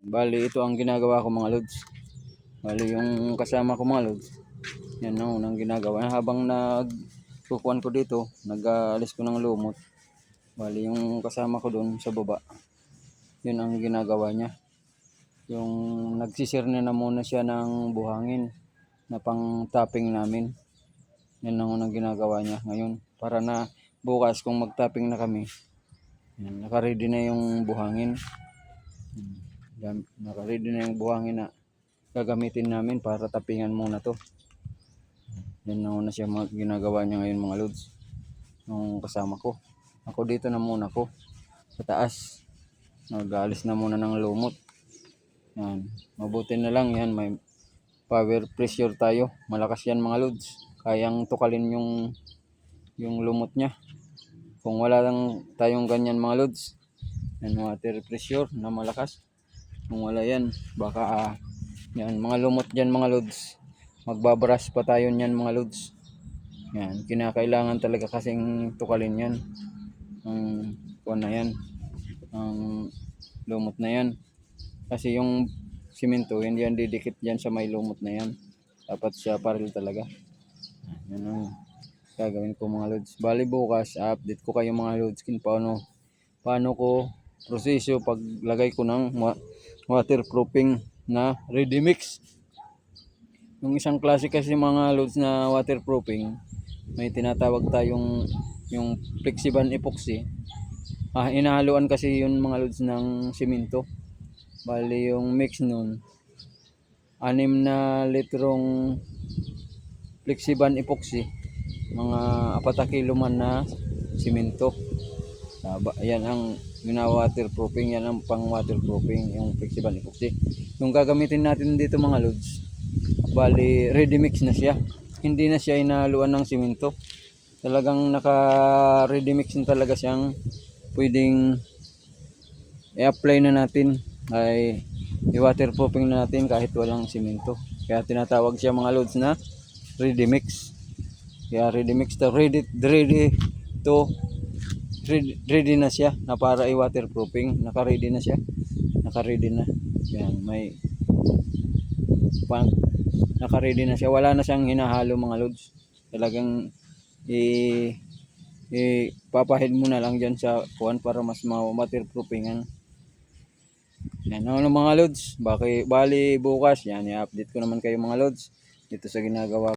Bali, ito ang ginagawa ko mga lods. Bali, yung kasama ko mga lods. Yan ang unang ginagawa. Habang nagkukuhan ko dito, nag-aalis ko ng lumot. Bali, yung kasama ko doon sa baba. Yun ang ginagawa niya. Yung nagsisir na na muna siya ng buhangin na pang topping namin. Yan ang unang ginagawa niya ngayon. Para na bukas kung mag-topping na kami, yan, nakaready na yung buhangin. Hmm. Nakaready na yung buhangin na gagamitin namin para tapingan muna to. Yan na una siya mag- ginagawa niya ngayon mga lods. Nung kasama ko. Ako dito na muna ko. Sa taas. Nag-aalis na muna ng lumot. Yan. Mabuti na lang yan. May power pressure tayo. Malakas yan mga lods. Kayang tukalin yung yung lumot niya. Kung wala lang tayong ganyan mga lods. Yan water pressure na malakas. Kung wala yan, baka ah, yan, mga lumot dyan mga lods. Magbabrush pa tayo niyan mga lods. Yan, kinakailangan talaga kasing tukalin yan. Ang kuwan na yan. Ang lumot na yan. Kasi yung simento, hindi yan didikit dyan sa may lumot na yan. Dapat siya paril talaga. Yan ang gagawin ko mga lods. Bali bukas, update ko kayo mga lods kung paano, paano ko proseso paglagay ko ng waterproofing na ready mix. Yung isang klase kasi mga loads na waterproofing, may tinatawag tayong yung flexiban epoxy. Ah, inahaluan kasi yun mga loads ng simento. Bali yung mix nun, anim na litrong flexiban epoxy, mga apat na kilo man na simento. Taba, yan ang ginawa waterproofing, yan ang pang waterproofing, yung flexible epoxy. Yung gagamitin natin dito mga loads, bali ready mix na siya. Hindi na siya inahaluan ng simento. Talagang naka ready mix na talaga siyang pwedeng i-apply na natin ay i-waterproofing na natin kahit walang simento. Kaya tinatawag siya mga loads na ready mix. Kaya ready mix to ready ready to ready, na siya na para i-waterproofing. Naka-ready na siya. Naka-ready na. Yan, may pang naka-ready na siya. Wala na siyang hinahalo mga loads. Talagang i i papahid mo na lang dyan sa kuwan para mas ma-waterproofingan. Yan ano mga loads. Baki, bali bukas yan i-update ko naman kayo mga loads dito sa ginagawa